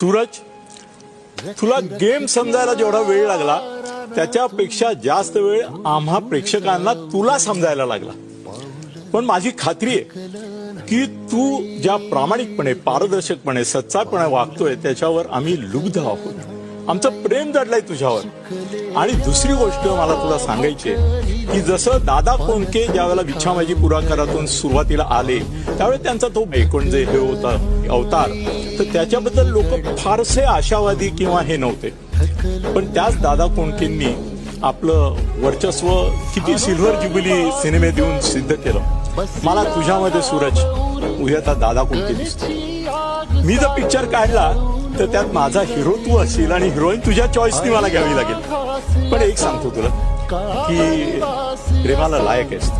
सूरज तुला गेम समजायला जेवढा वेळ लागला त्याच्यापेक्षा जास्त वेळ आम्हा प्रेक्षकांना तुला समजायला लागला. पण माझी खात्री आहे की तू ज्या प्रामाणिकपणे पारदर्शकपणे सच्चापणे वागतोय त्याच्यावर आम्ही लुब्ध आहोत. आमचं प्रेम जडलंय तुझ्यावर. आणि दुसरी गोष्ट मला तुला सांगायची आहे की जसं दादा कोणके ज्यावेळेला विछामाजी पुराकारातून सुरुवातीला आले त्यावेळी त्यांचा तो एकूण जे हे होता अवतार. तर त्याच्याबद्दल लोक फारसे आशावादी किंवा हे नव्हते. पण त्याच दादा कोणकेंनी आपलं वर्चस्व किती सिल्व्हर जुबिली सिनेमे देऊन सिद्ध केलं. मला तुझ्यामध्ये सूरज उद्या दादा कोणते दिसतो मी जर पिक्चर काढला तर त्यात माझा हिरो तू असेल आणि हिरोईन तुझ्या चॉईसनी मला घ्यावी लागेल. पण एक सांगतो तुला की प्रेमाला लायक आहेस